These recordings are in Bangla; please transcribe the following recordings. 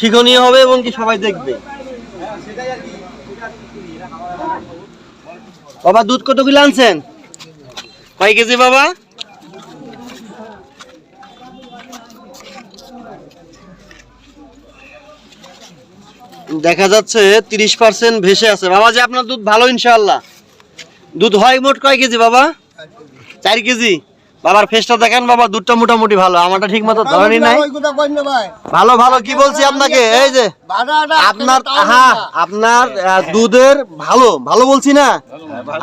শিক্ষণীয় হবে এবং কি সবাই দেখবে। বাবা দুধ কতগুলো আনছেন? কয় কেজি বাবা? দেখা যাচ্ছে তিরিশ পার্সেন্ট ভেসে আছে। বাবা যে আপনার দুধ ভালো ইনশাল্লাহ দুধ হয় মোট কয় কেজি বাবা? চার কেজি। বাবার ফেসটা দেখেন বাবা দুধটা মোটামুটি ভালো আমারটা ঠিক মতো ধরেনি নাই। ভালো ভালো কি বলছি আপনাকে? এই যে আপনার হ্যাঁ আপনার দুধের ভালো ভালো বলছি না?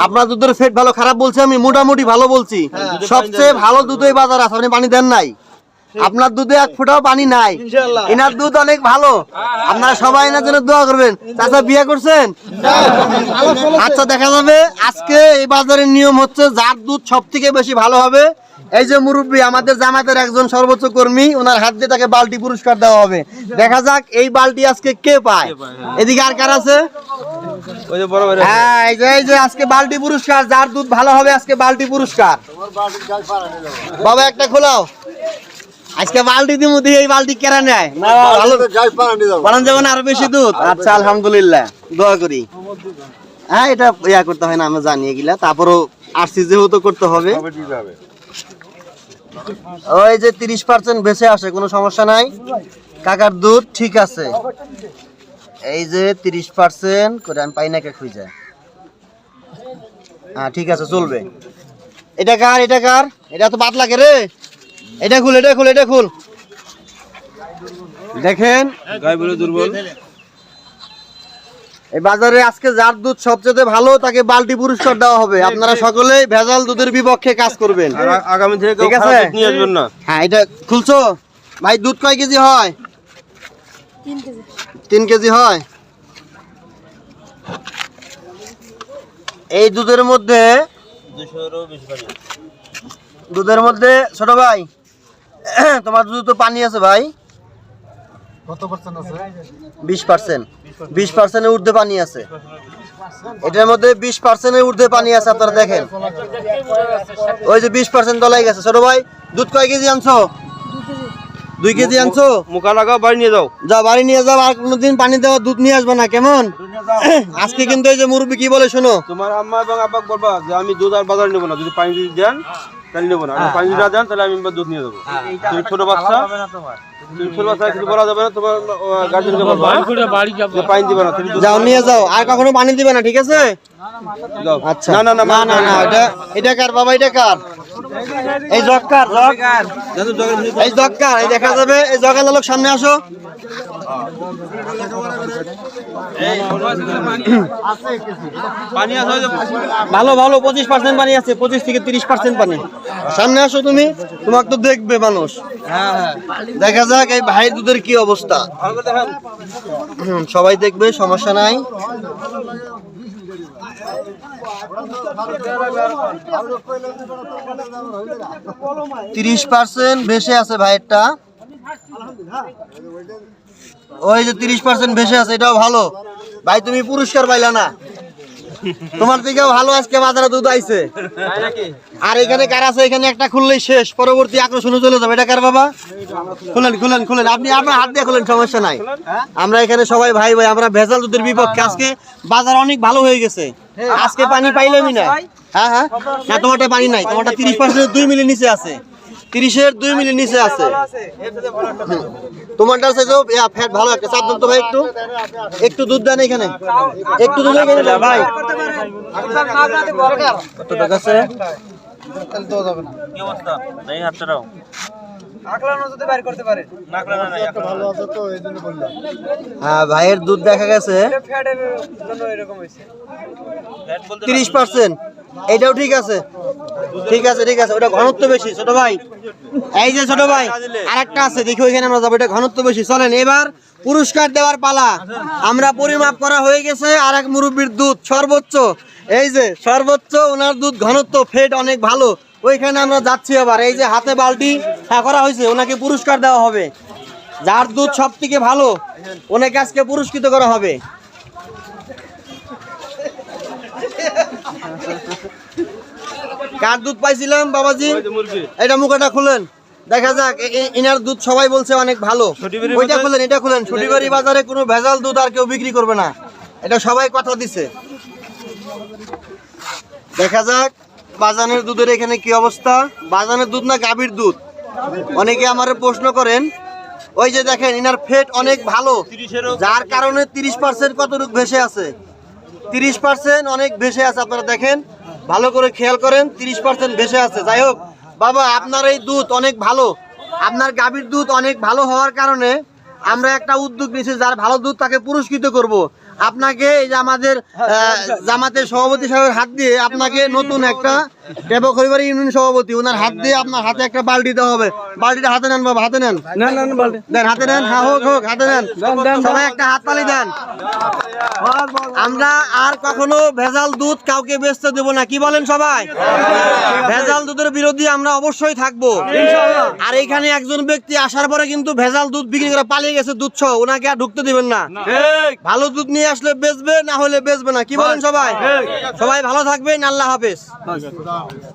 আপনার দুধের ফেট ভালো খারাপ বলছি আমি মোটামুটি ভালো বলছি। সবচেয়ে ভালো দুধ এই বাজার আছে আপনি পানি দেন নাই। আপনার দুধে এক ফোঁটাও পানি নাই। এনার দুধ অনেক ভালো। আপনারা সবাই এনার জন্য দোয়া করবেন। চাচা বিয়ে করছেন? আচ্ছা দেখা যাবে। আজকে এই বাজারের নিয়ম হচ্ছে যার দুধ সব থেকে বেশি ভালো হবে এই যে মুরব্বী আমাদের জামাতের একজন সর্বোচ্চ কর্মী ওনার হাত দিয়ে তাকে বালতি পুরস্কার দেওয়া হবে। দেখা যাক এই বালটি আজকে কে পায়। এদিকে আর কার আছে? ওই যে বড় বড় হ্যাঁ এই যে এই যে আজকে বালতি পুরস্কার যার দুধ ভালো হবে আজকে বালতি পুরস্কার। বাবা একটা খোলাও। আজকে বালতি দিমু দিয়ে এই বালতি কেরা নেয়। না ভালো বানান যাবে না আরও বেশি দুধ? আচ্ছা আলহামদুলিল্লাহ দোয়া করি। হ্যাঁ এটা ইয়া করতে হয় না আমি জানি এগুলা তারপরও আরসি যেহেতু করতে হবে। ওই যে তিরিশ পার্সেন্ট বেঁচে আসে কোনো সমস্যা নাই। কাকার দুধ ঠিক আছে। এই যে তিরিশ পার্সেন্ট করে আমি পাই না কে খুঁজে। হ্যাঁ ঠিক আছে চলবে। এটা কার এটা কার? এটা তো বাদ লাগে রে। এটা খুল এটা খুল এটা খুল। দেখেন। গায়ে বলে দুর্বল। এই বাজারে আজকে যার দুধ সবচেয়ে ভালো তাকে বালতি পুরস্কার দেওয়া হবে। আপনারা সকলেই ভেজাল দুধের বিপক্ষে কাজ করবেন। আগামী থেকে ঠিক আছে? খারাপ দুধ নিয়ে আসবেন না। হ্যাঁ এটা খুলছো? ভাই দুধ কয় কেজি হয়? তিন কেজি। হয়? এই দুধের মধ্যে দুধের মধ্যে ছোট ভাই। তোমার দুধ তো পানি আছে ভাই। পার্সেন্ট বিশ পার্সেন্টের ঊর্ধ্বে পানি আছে। এটার মধ্যে বিশ পার্সেন্টের ঊর্ধ্বে পানি আছে আপনারা দেখেন। ওই যে বিশ পার্সেন্ট দলাই গেছে। ছোট ভাই দুধ কয় কেজি আনছো? দুই কেজি আনছো? মুখা লাগাও বাড়ি নিয়ে যাও। যা বাড়ি নিয়ে যাও। আর কোনোদিন পানি দেওয়া দুধ নিয়ে আসবে না কেমন? আজকে কিন্তু এই যে মুরব্বী কি বলে শোনো। তোমার আম্মা এবং আব্বাক বলবা যে আমি দুধ আর বাজার নেব না। যদি পানি যদি দেন তাহলে নেব না। পানি না দেন তাহলে আমি দুধ নিয়ে যাব। তুমি ছোট বাচ্চা তুমি বাচ্চা কিছু না তোমার গার্জেনকে বলবা যে পানি দিবে না যাও নিয়ে যাও। আর কখনো পানি দিবে না ঠিক আছে? আচ্ছা। না না না না না না। এটা এটা কার? বাবা এটা কার? এই এই এই দেখা যাবে, এই জগের লোক সামনে আসো। ভালো ভালো, পঁচিশ পার্সেন্ট পানি আছে, পঁচিশ থেকে তিরিশ পার্সেন্ট পানি। সামনে আসো তুমি, তোমাকে তো দেখবে মানুষ। দেখা যাক এই ভাইয়ের দুধের কি অবস্থা। সবাই দেখবে, সমস্যা নাই। তিরিশ পার্সেন্ট ভেসে আছে ভাইয়েরটা। ওই যে তিরিশ পার্সেন্ট ভেসে আছে, এটাও ভালো। ভাই, তুমি পুরস্কার পাইলা না। তোমার থেকেও ভালো আজকে বাজারে দুধ আইছে। আর এখানে কার আছে? এখানে একটা খুললেই শেষ। পরবর্তী আকর্ষণে চলে যাবে। এটা কার বাবা? খুলেন খুলেন খুলেন। আপনি আপনার হাত দিয়ে খুলেন, সমস্যা নাই। আমরা এখানে সবাই ভাই ভাই, আমরা ভেজাল দুধের বিপক্ষে। আজকে বাজার অনেক ভালো হয়ে গেছে। আজকে পানি পাইলামই না হ্যাঁ? হ্যাঁ না তোমারটা পানি নাই। তোমারটা তিরিশ পার্সেন্ট দুই মিলি নিচে আছে। তিরিশের দুই মিলি নিচে আছে। তোমারটা আছে ফ্যাট ভালো একটা। চাপ দেন তো ভাই একটু। একটু দুধ দেন এখানে। একটু দুধ ভাই। কত টাকা আছে? হ্যাঁ ভাইয়ের দুধ দেখা গেছে। তিরিশ পার্সেন্ট এটাও ঠিক আছে। ঠিক আছে ঠিক আছে। ওটা ঘনত্ব বেশি ছোট ভাই। এই যে ছোট ভাই আরেকটা আছে দেখি ওইখানে আমরা যাব। এটা ঘনত্ব বেশি। চলেন এবার পুরস্কার দেওয়ার পালা। আমরা পরিমাপ করা হয়ে গেছে আর এক মুরব্বীর দুধ সর্বোচ্চ। এই যে সর্বোচ্চ ওনার দুধ ঘনত্ব ফেট অনেক ভালো। ওইখানে আমরা যাচ্ছি আবার। এই যে হাতে বালতি হ্যাঁ করা হয়েছে। ওনাকে পুরস্কার দেওয়া হবে। যার দুধ সব থেকে ভালো ওনাকে আজকে পুরস্কৃত করা হবে। কার দুধ পাইছিলাম বাবাজি? এটা মুখটা খুলেন। দেখা যাক এনার দুধ সবাই বলছে অনেক ভালো। ওইটা খুলেন এটা খুলেন। ছুটিবাড়ি বাজারে। কোনো ভেজাল দুধ আর কেউ বিক্রি করবে না। এটা সবাই কথা দিছে। দেখা যাক। বাজানের দুধের এখানে কি অবস্থা? বাজানের দুধ না গাভীর দুধ? অনেকে আমার প্রশ্ন করেন, ওই যে দেখেন, ইনার ফেট অনেক ভালো, যার কারণে তিরিশ পার্সেন্ট কতটুক ভেসে আছে? তিরিশ পার্সেন্ট অনেক ভেসে আছে, আপনারা দেখেন। ভালো করে খেয়াল করেন, তিরিশ পার্সেন্ট ভেসে আছে। যাই হোক, বাবা, আপনার এই দুধ অনেক ভালো। আপনার গাভীর দুধ অনেক ভালো হওয়ার কারণে আমরা একটা উদ্যোগ নিয়েছি, যার ভালো দুধ তাকে পুরস্কৃত করব। আপনাকে এই যে আমাদের আহ, জামাতের সভাপতি সাহেবের হাত দিয়ে আপনাকে নতুন একটা টেবো খরিবারি ইউনিয়ন সভাপতি ওনার হাত দিয়ে আপনার হাতে একটা বালতি দেওয়া হবে। বালতিটা হাতে নেন বাবা হাতে নেন। না না বালতি। দেন হাতে নেন হ্যাঁ হোক হোক হাতে নেন। সবাই একটা হাত তালি দেন। আমরা আর কখনো ভেজাল দুধ কাউকে বেচতে দেবো না। কি বলেন সবাই? ভেজাল দুধের বিরোধী আমরা অবশ্যই থাকব। আর এখানে একজন ব্যক্তি আসার পরে কিন্তু ভেজাল দুধ বিক্রি করে পালিয়ে গেছে দুধ সহ। ওনাকে আর ঢুকতে দিবেন না। ভালো দুধ নিয়ে আসলে বেচবে না হলে বেচবে না। কি বলেন সবাই? সবাই ভালো থাকবেন আল্লাহ হাফেজ। Tchau.